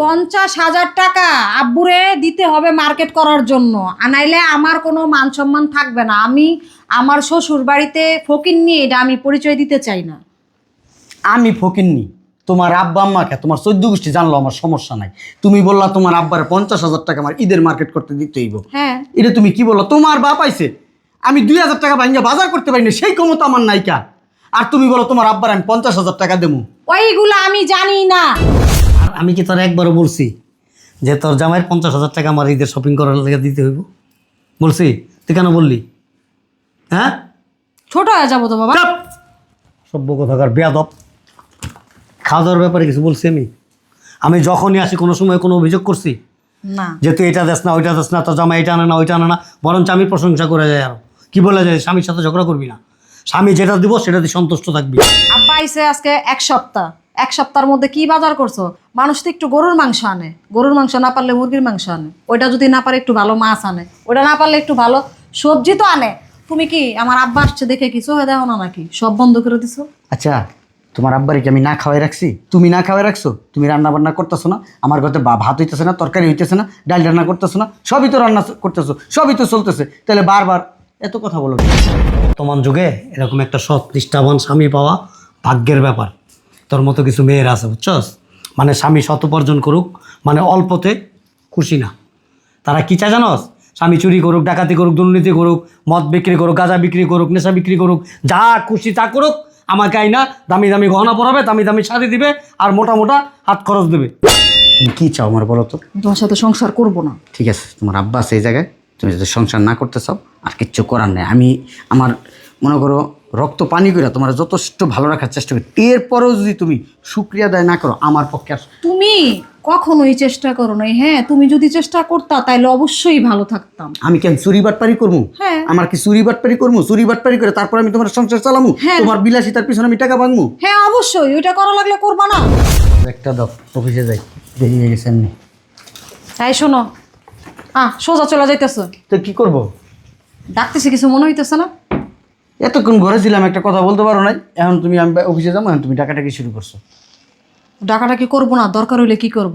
পঞ্চাশ হাজার টাকা আব্বুরে দিতে হবে মার্কেট করার জন্য। আনাইলে আমার কোনো মান সম্মান থাকবে না। আমি আমার শ্বশুর বাড়িতে ফকির নিয়ে এটা আমি পরিচয় দিতে চাই না। আমি ফকিননি তোমার আব্বা আম্মাকে তোমার চোদ্দ গোষ্ঠী জানলো আমার সমস্যা নাই। তুমি বললা তোমার আব্বার পঞ্চাশ হাজার টাকা আমার ঈদের মার্কেট করতে দিতে হইব। হ্যাঁ। এটা তুমি কি বললা? তোমার বাপ আইছে আমি দুই হাজার টাকা ভাঙ্গা বাজার করতে পারি না সেই ক্ষমতা আমার নাইকা আর তুমি বলো তোমার আব্বার আমি পঞ্চাশ হাজার টাকা দেবো। ওইগুলো আমি জানি না। আমি কি তোর একবারও বলছি যে তোর জামাইয়ের পঞ্চাশ হাজার টাকা আমার ঈদের শপিং করার লেগে দিতে হইব? বলছি? তুই কেন বললি? হ্যাঁ? ছোট হয়ে যাব তো বাবা। সভ্য কথাকার বেয়াদব। খাওয়া দাওয়ার ব্যাপারে কিছু বলছি আমি? আমি যখনই আসি কোনো সময় কোনো অভিযোগ করছি? না। যে তুই এটা দেস না ওইটা দেস না তোর জামা এটা আনে না ওইটা আনে না বরঞ্চ আমি প্রশংসা করে যাই আর। কি বলে যায়? স্বামীর সাথে ঝগড়া করবি না। স্বামী যেটা দিব সেটা দিয়ে সন্তুষ্ট থাকবি। আব্বা আইসে আজকে এক সপ্তাহ। এক সপ্তাহের মধ্যে কি বাজার করছ? মানুষ তো একটু গরুর মাংস আনে। গরুর মাংস না পারলে মুরগির মাংস আনে। ওইটা যদি না পারে একটু ভালো মাছ আনে। ওইটা না পারলে একটু ভালো সবজি তো আনে। তুমি কি আমার আব্বা আসছে দেখে কিছু হয়ে দেখো না নাকি? সব বন্ধ করে দিছো? আচ্ছা তোমার আব্বারে কি আমি না খাওয়াই রাখছি? তুমি না খাওয়াই রাখছো? তুমি রান্না বান্না করতেছো না? আমার ঘরে বা- ভাত হইতেছে না, তরকারি হইতেছে না, ডাল রান্না করতেছো না, সবই তো রান্না করতেছো, সবই তো চলতেছে। তাহলে বারবার এত কথা বলো? বর্তমান যুগে এরকম একটা সৎ, নিষ্ঠাবান স্বামী পাওয়া ভাগ্যের ব্যাপার। তোর মতো কিছু মেয়ের আছে বুঝছস? মানে স্বামী শত উপার্জন করুক মানে অল্পতে খুশি না। তারা কি চায় জানোস? স্বামী চুরি করুক ডাকাতি করুক দুর্নীতি করুক মদ বিক্রি করুক গাঁজা বিক্রি করুক নেশা বিক্রি করুক যা খুশি তা করুক আমাকে আইনা দামি দামি গহনা পরাবে দামি দামি শাড়ি দিবে আর মোটা মোটা হাত খরচ দেবে। তুমি কি চাও আমার বলো তো? তোমার সাথে সংসার করব না। ঠিক আছে তোমার আব্বা এই জায়গায় তুমি যদি সংসার না করতে চাও আর কিচ্ছু করার নেই। আমি আমার মনে করো রক্ত পানি করে তোমার যথেষ্ট ভালো রাখার চেষ্টা করি। এরপরেও যদি তুমি সুক্রিয়া দায় না করো আমার পক্ষে আর তুমি কখনোই চেষ্টা করো নাই হ্যাঁ? তুমি যদি চেষ্টা করতা তাহলে অবশ্যই ভালো থাকতাম। আমি কেন চুরি বাটপারি করব হ্যাঁ। আমার কি চুরি বাটপারি করব চুরি বাটপারি করে তারপর আমি তোমার সংসার চালামু? হ্যাঁ। তোমার বিলাসিতার পিছনে আমি টাকা ভাঙবো হ্যাঁ অবশ্যই। ওইটা করা লাগলে করবা না। একটা দাও অফিসে যাই। দেরি হয়ে গেছে এমনি। তাই শোনো। আহ সোজা চলে যাইতেছো। তো কি করব? ডাকতেছে কিছু মনে হইতেছে না? এতক্ষণ ঘরে ছিলাম একটা কথা বলতে পারো নাই। এখন তুমি আমি অফিসে যাব এখন তুমি টাকাটাকি শুরু করছ। ডাকাটা কি করব না দরকার হইলে কি করব।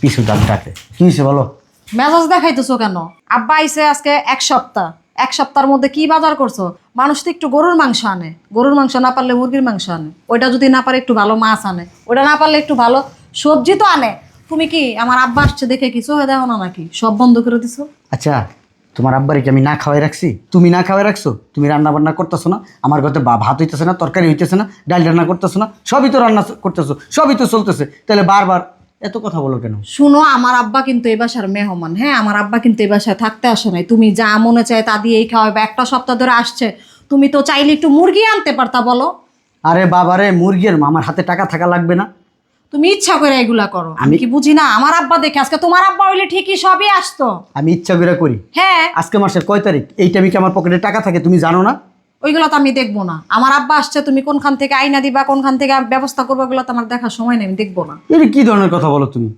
পিছু ডাক ডাকে। কি হয়েছে বলো? মেজাজ দেখাইতেছো কেন? আব্বা আইসে আজকে এক সপ্তাহ। এক সপ্তাহের মধ্যে কি বাজার করছ? মানুষ তো একটু গরুর মাংস আনে। গরুর মাংস না পারলে মুরগির মাংস আনে। ওইটা যদি না পারে একটু ভালো মাছ আনে। ওইটা না পারলে একটু ভালো সবজি তো আনে। তুমি কি আমার আব্বা আসছে দেখে কিছু হয়ে দেখো না নাকি? সব বন্ধ করে দিছো। আচ্ছা তোমার আব্বারে কি আমি না খাওয়াই রাখছি? তুমি না খাওয়াই রাখছো? তুমি রান্না বান্না করতেছো না? আমার ঘরে বা- ভাত হইতেছে না তরকারি হইতেছে না ডাল রান্না করতেছো না সবই তো রান্না করতেছো সবই তো চলতেছে। তাহলে বারবার এত কথা বলো কেন? শুনো আমার আব্বা কিন্তু এই বাসার মেহমান হ্যাঁ? আমার আব্বা কিন্তু এই বাসায় থাকতে আসে নাই। তুমি যা মনে চায় তা দিয়েই খাওয়াবে একটা সপ্তাহ ধরে আসছে। তুমি তো চাইলে একটু মুরগি আনতে পারতা বলো। আরে বাবারে মুরগির আমার হাতে টাকা থাকা লাগবে না। তুমি ইচ্ছা করে এগুলা করো। আমি কি বুঝি না? আমার আব্বা দেখে আজকে তোমার আব্বা হইলে ঠিকই সবই আসতো। আমি ইচ্ছা করে করি। হ্যাঁ। আজকে মাসের কয় তারিখ? এই টাইমে কি আমার পকেটে টাকা থাকে তুমি জানো না? ওইগুলো তো আমি দেখব না। আমার আব্বা আসছে তুমি কোনখান থেকে আইনা দিবা কোনখান থেকে ব্যবস্থা করব ওগুলো তো আমার দেখার সময় নেই আমি দেখব না। এটা কি ধরনের কথা বলো তুমি?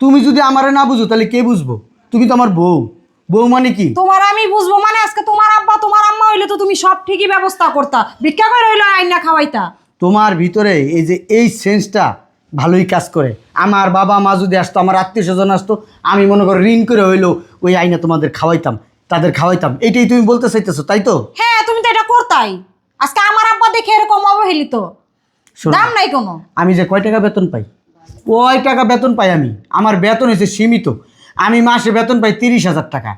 তুমি যদি আমারে না বুঝো তাহলে কে বুঝব? তুমি তো আমার বউ। বউ মানে কি? তোমার আমি বুঝব মানে আজকে তোমার আব্বা তোমার আম্মা হইলে তো তুমি সব ঠিকই ব্যবস্থা করতা। ভিক্ষা করে হইল আইনা খাওয়াইতা। তোমার ভিতরে এই যে এই সেন্সটা ভালোই কাজ করে। আমার বাবা মা যদি আসতো আমার আত্মীয় স্বজন আসতো আমি মনে করো ঋণ করে হইল ওই আইনা তোমাদের খাওয়াইতাম তাদের খাওয়াইতাম। এটাই তুমি বলতে চাইতেছো তাই তো? হ্যাঁ তুমি তো এটা করতাই। আজকে আমার আব্বা দেখে এরকম অবহেলিত। শোনো, দাম নাই কোনো। আমি যে কয় টাকা বেতন পাই? কয় টাকা বেতন পাই আমি? আমার বেতন হয়েছে সীমিত। আমি মাসে বেতন পাই তিরিশ হাজার টাকা।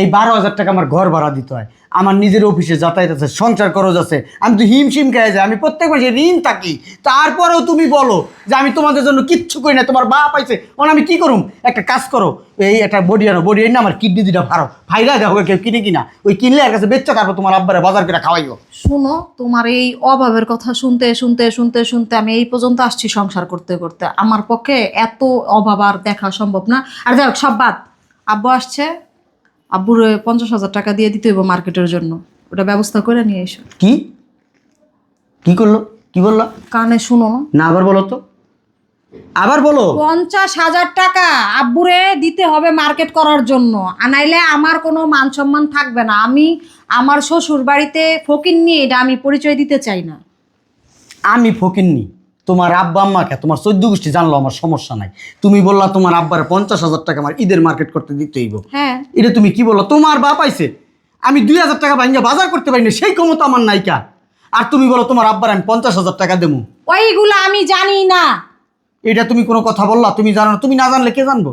এই বারো হাজার টাকা আমার ঘর ভাড়া দিতে হয়। আমার নিজের অফিসে যাতায়াত আছে, সংসার খরচ আছে। আমি তো হিমশিম খেয়ে যাই, আমি প্রত্যেক মাসে ঋণ থাকি। তারপরেও তুমি বলো যে আমি তোমাদের জন্য কিচ্ছু করি না, তোমার বাপ পাইছে ওন আমি কি করুম? একটা কাজ করো, এই একটা বডি আনো। বডি এনে আমার কিডনি দুটা ভাড়ো ফাইরা দেখো কেউ কিনে কিনা। ওই কিনলে আর কাছে বেচা তারপর তোমার আব্বারে বাজার করে খাওয়াইও। শুনো, তোমার এই অভাবের কথা শুনতে শুনতে শুনতে শুনতে আমি এই পর্যন্ত আসছি সংসার করতে করতে। আমার পক্ষে এত অভাব আর দেখা সম্ভব না। আর যাই হোক, সব বাদ। আব্বু আসছে। আব্বুর পঞ্চাশ হাজার টাকা দিয়ে দিতে হইব মার্কেটের জন্য। ওটা ব্যবস্থা করে নিয়ে এসো। কি? কি করল? কি বলল? কানে শুনো। না না আবার বলো তো। আবার বলো। পঞ্চাশ হাজার টাকা আব্বুরে দিতে হবে মার্কেট করার জন্য। আনাইলে আমার কোনো মান সম্মান থাকবে না। আমি আমার শ্বশুর বাড়িতে ফকির নিয়ে এটা আমি পরিচয় দিতে চাই না। আমি ফকিননি তোমার আব্বা আম্মাকে তোমার চোদ্দ গোষ্ঠী জানলো আমার সমস্যা নাই। তুমি বললা তোমার আব্বার পঞ্চাশ হাজার টাকা আমার ঈদের মার্কেট করতে দিতে হইব। হ্যাঁ এটা তুমি কি বলল তোমার বাপ আইছে। আমি দুই হাজার টাকা ভাঙ্গা বাজার করতে পারি না সেই ক্ষমতা আমার নাইকা। আর তুমি বলো তোমার আব্বার আমি পঞ্চাশ হাজার টাকা দেবো। ওইগুলো আমি জানি না। এটা তুমি কোনো কথা বললা তুমি জানো না। তুমি না জানলে কে জানব?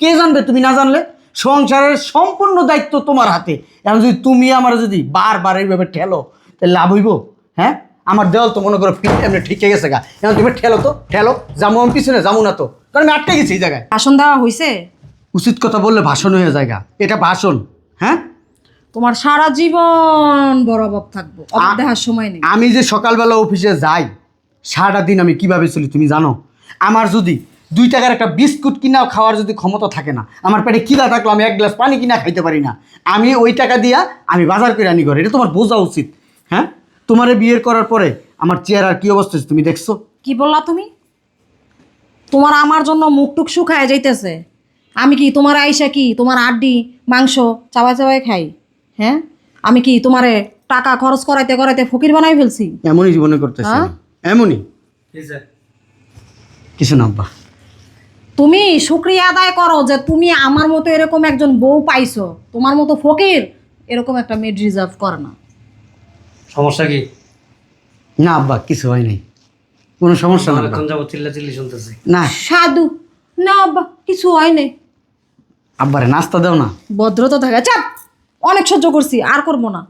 কে জানবে তুমি না জানলে? সংসারের সম্পূর্ণ দায়িত্ব তোমার হাতে। এখন যদি তুমি আমার যদি বারবার এইভাবে ঠেলো তাহলে লাভ হইব? হ্যাঁ? আমার দেওয়াল তো মনে করো এমনি ঠিক হয়ে গেছে গা। এখন তুমি ঠেলো তো ঠেলো। যাব আমি পিছনে যাব না তো। কারণ আমি আটকে গেছি এই জায়গায়। ভাষণ দেওয়া হয়েছে উচিত কথা বললে ভাষণ হয়ে যায়গা এটা ভাষণ হ্যাঁ? তোমার সারা জীবন বড় অভাব থাকব অভাব দেখার সময় নেই। আমি যে সকালবেলা অফিসে যাই সারাটা দিন আমি কীভাবে চলি তুমি জানো? আমার যদি দুই টাকার একটা বিস্কুট কিনা খাওয়ার যদি ক্ষমতা থাকে না আমার পেটে কিনা থাকল আমি এক গ্লাস পানি কিনা খাইতে পারি না। আমি ওই টাকা দিয়া আমি বাজার করে আনি ঘরে এটা তোমার বোঝা উচিত হ্যাঁ? তোমার বিয়ের করার পরে আমার চেহারার কি অবস্থা হয়েছে তুমি দেখছ? কি বললা তুমি? তোমার আমার জন্য মুখ টুক শুকায় যাইতেছে। আমি কি তোমার আইসা কি? তোমার আড্ডি মাংস চাবাই চাবাই খাই হ্যাঁ? আমি কি তোমারে টাকা খরচ করাইতে করাইতে ফকির বানাই ফেলছি? এমনই জীবনে করতেছি হ্যাঁ? এমনই। কিছু না আব্বা। তুমি শুক্রিয়া আদায় করো যে তুমি আমার মতো এরকম একজন বউ পাইছো। তোমার মতো ফকির এরকম একটা মেড রিজার্ভ করে না। সমস্যা কি? না আব্বা কিছু হয় নাই। কোনো সমস্যা না আব্বা। অনেকক্ষণ যাব চিল্লা চিল্লি শুনতেছি। না। সাধু। না বাবা কিছু হয় নাই। আব্বারে নাস্তা দাও না। ভদ্রতা থাকে। চাপ! অনেক সহ্য করছি আর করব না।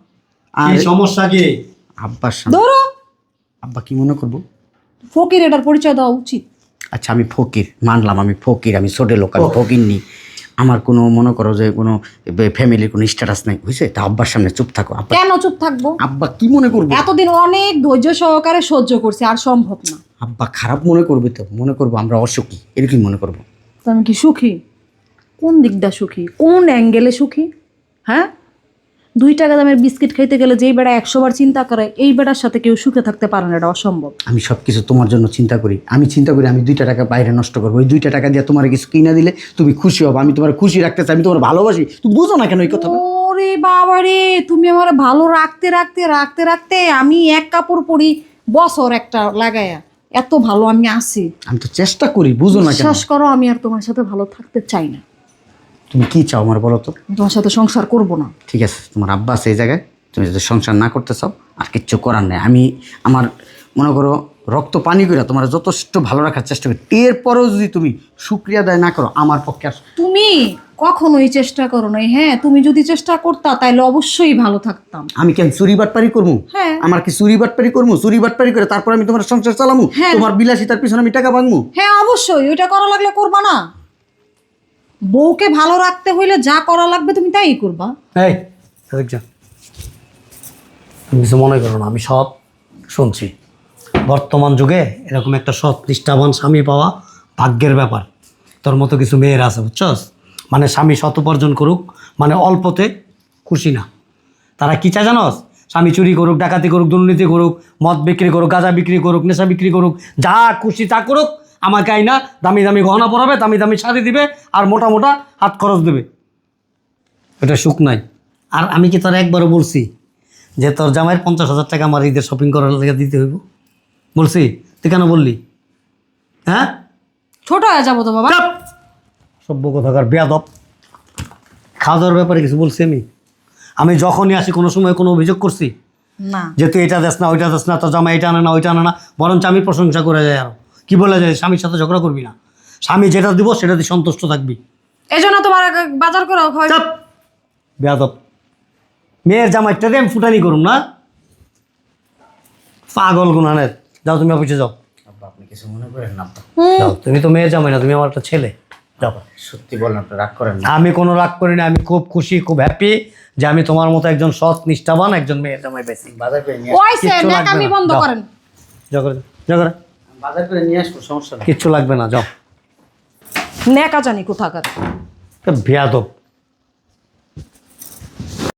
আর কি সমস্যা কি? আব্বার সামনে ধরো! আব্বা কি মনে করব? ফকির এটার পরিচয় দেওয়া উচিত। আচ্ছা আমি ফকির মানলাম আমি ফকির আমি ছোটো লোক আমি ফকির নি আমার কোনো মনে করো যে কোনো ফ্যামিলির কোনো স্ট্যাটাস নাই। বুঝছে তা আব্বার সামনে চুপ থাকো আব্বা কেন চুপ থাকব? আব্বা কি মনে করবে? এতদিন অনেক ধৈর্য সহকারে সহ্য করছি আর সম্ভব না। আব্বা খারাপ মনে করবে তো। মনে করব আমরা অসুখী এরকম মনে করব। তো আমি কি সুখী? কোন দিকটা সুখী? কোন অ্যাঙ্গেলে সুখী? হ্যাঁ? দুই টাকা দামের বিস্কিট খাইতে গেলে যেই বেড়া একশো বার চিন্তা করে এই বেড়ার সাথে কেউ সুখে থাকতে পারে না এটা অসম্ভব। আমি সব কিছু তোমার জন্য চিন্তা করি। আমি চিন্তা করি আমি দুইটা টাকা বাইরে নষ্ট করব। ওই দুইটা টাকা দিয়ে তোমার কিছু কিনে দিলে তুমি খুশি হব। আমি তোমার খুশি রাখতে চাই আমি তোমার ভালোবাসি। তুমি বুঝো না কেন এই কথা ওরে বাবা রে তুমি আমার ভালো রাখতে রাখতে রাখতে রাখতে আমি এক কাপড় পরি বছর একটা লাগায়া। এত ভালো আমি আছি। আমি তো চেষ্টা করি বুঝো না বিশ্বাস করো আমি আর তোমার সাথে ভালো থাকতে চাই না। তুমি কি চাও আমার বলো তো? তোমার সাথে সংসার করব না। ঠিক আছে তোমার আব্বা আছে এই জায়গায় তুমি যদি সংসার না করতে চাও আর কিচ্ছু করার নেই। আমি আমার মনে করো রক্ত পানি করে তোমার যথেষ্ট ভালো রাখার চেষ্টা করি। এরপরেও যদি তুমি সুক্রিয়া দায় না করো আমার পক্ষে আর তুমি কখনোই চেষ্টা করো নাই হ্যাঁ? তুমি যদি চেষ্টা করতা তাহলে অবশ্যই ভালো থাকতাম। আমি কেন চুরি বাটপারি করব? হ্যাঁ। আমার কি চুরি বাটপারি করব? চুরি বাটপারি করে তারপর আমি তোমার সংসার চালামু? হ্যাঁ। তোমার বিলাসিতার পিছনে আমি টাকা ভাঙবো? হ্যাঁ অবশ্যই। ওইটা করা লাগলে করবা না। বউকে ভালো রাখতে হইলে যা করা লাগবে তুমি তাই করবা। তুমি কিছু মনে করো না, আমি সব শুনছি। বর্তমান যুগে এরকম একটা সৎ, নিষ্ঠাবান স্বামী পাওয়া ভাগ্যের ব্যাপার। তোর মতো কিছু মেয়ের আছে, বুঝছস? মানে স্বামী শত উপার্জন করুক মানে অল্পতে খুশি না। তারা কি চায় জানোস? স্বামী চুরি করুক, ডাকাতি করুক, দুর্নীতি করুক, মদ বিক্রি করুক, গাঁজা বিক্রি করুক, নেশা বিক্রি করুক, যা খুশি তা করুক আমাকে আইনা দামি দামি গহনা পরাবে দামি দামি শাড়ি দিবে আর মোটা মোটা হাত খরচ দেবে। এটা সুখ নাই। আর আমি কি তোর একবারও বলছি যে তোর জামাইয়ের পঞ্চাশ হাজার টাকা আমার ঈদের শপিং করার লেগে দিতে হইব? বলছি? তুই কেন বললি? হ্যাঁ? ছোট হয়ে যাব তো বাবা। সভ্য কথাকার বেয়াদব। খাওয়া দাওয়ার ব্যাপারে কিছু বলছি আমি? আমি যখনই আসি কোনো সময় কোনো অভিযোগ করছি না। যে তুই এটা দেস না ওইটা দেস না তোর জামা এটা আনে না ওইটা আনে না বরঞ্চ আমি প্রশংসা করে যাই আরও। কি বলে যায় স্বামীর সাথে ঝগড়া করবি না? স্বামী যেটা দিব সেটা দিয়ে সন্তুষ্ট থাকবি। এই জন্য তোমার বাজার করে খাওয়াই চাপ! বেয়াদব। মেয়ের জামাইটা দিয়ে আমি ফুটানি করুম না? পাগল গুনানের যাও তুমি অফিসে যাও। আব্বা আপনি কিছু মনে করেন না আব্বা। যাও তুমি তো মেয়ের জামাই না তুমি আমার একটা ছেলে। যাও। সত্যি বলেন আপনি রাগ করেন না। আমি কোনো রাগ করি না আমি খুব খুশি খুব হ্যাপি যে আমি তোমার মতো একজন সৎ নিষ্ঠাবান একজন মেয়ের জামাই পেয়েছি বাজার করে নিয়ে ওই সে। বন্ধ করেন। বাজার করে নিয়ে আসব সমস্যা নেই। কিচ্ছু লাগবে না যাও। ন্যাকা জানি কোথাকার বেয়াদব।